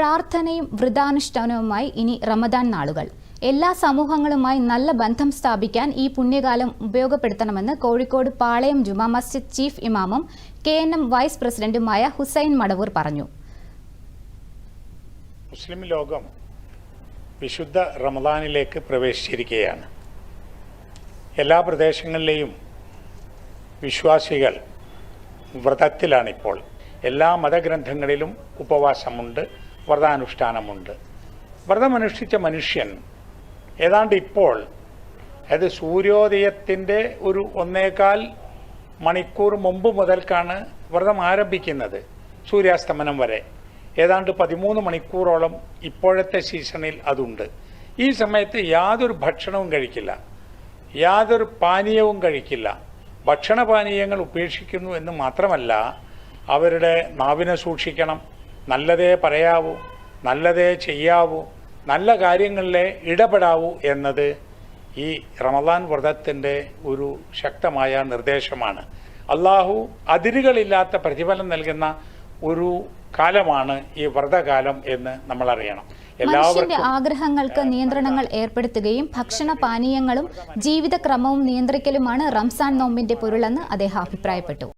പ്രാർത്ഥനയും വ്രതാനുഷ്ഠാനവുമായി ഇനി റമദാൻ നാളുകൾ. എല്ലാ സമൂഹങ്ങളുമായി നല്ല ബന്ധം സ്ഥാപിക്കാൻ ഈ പുണ്യകാലം ഉപയോഗപ്പെടുത്തണമെന്ന് കോഴിക്കോട് പാളയം ജുമാ മസ്ജിദ് ചീഫ് ഇമാമും കെ എൻ എം വൈസ് പ്രസിഡന്റുമായ ഹുസൈൻ മടവൂർ പറഞ്ഞു. മുസ്ലിം ലോകം വിശുദ്ധ റമദാനിലേക്ക് പ്രവേശിച്ചിരിക്കുകയാണ്. എല്ലാ പ്രദേശങ്ങളിലെയും വിശ്വാസികൾ വ്രതത്തിലാണിപ്പോൾ. എല്ലാ മതഗ്രന്ഥങ്ങളിലും ഉപവാസമുണ്ട്. വ്രതാനുഷ്ഠാനമുണ്ട്. വ്രതമനുഷ്ഠിച്ച മനുഷ്യൻ ഏതാണ്ട് ഇപ്പോൾ അത് സൂര്യോദയത്തിന്റെ ഒരു ഒന്നേകാൽ മണിക്കൂർ മുമ്പ് മുതൽക്കാണ് വ്രതം ആരംഭിക്കുന്നത് സൂര്യാസ്തമനം വരെ. ഏതാണ്ട് പതിമൂന്ന് മണിക്കൂറോളം ഇപ്പോഴത്തെ സീസണിൽ അതുണ്ട്. ഈ സമയത്ത് യാതൊരു ഭക്ഷണവും കഴിക്കില്ല യാതൊരു പാനീയവും കഴിക്കില്ല. ഭക്ഷണപാനീയങ്ങൾ ഉപേക്ഷിക്കുന്നു എന്ന് മാത്രമല്ല അവരുടെ നാവിനെ സൂക്ഷിക്കണം നല്ലതേ പറയാവൂ നല്ലതേ ചെയ്യാവൂ നല്ല കാര്യങ്ങളിലെ ഇടപെടാവൂ എന്നത് ഈ റമദാൻ വ്രതത്തിന്റെ ഒരു ശക്തമായ നിർദ്ദേശമാണ്. അള്ളാഹു അതിരുകളില്ലാത്ത പ്രതിഫലം നൽകുന്ന ഒരു കാലമാണ് ഈ വ്രതകാലം എന്ന് നമ്മൾ അറിയണം മനുഷ്യന്റെ ആഗ്രഹങ്ങൾക്ക് നിയന്ത്രണങ്ങൾ ഏർപ്പെടുത്തുകയും ഭക്ഷണ പാനീയങ്ങളും ജീവിതക്രമവും നിയന്ത്രിക്കലുമാണ് റംസാൻ നോമ്പിന്റെ പൊരുളെന്ന് അദ്ദേഹം അഭിപ്രായപ്പെട്ടു.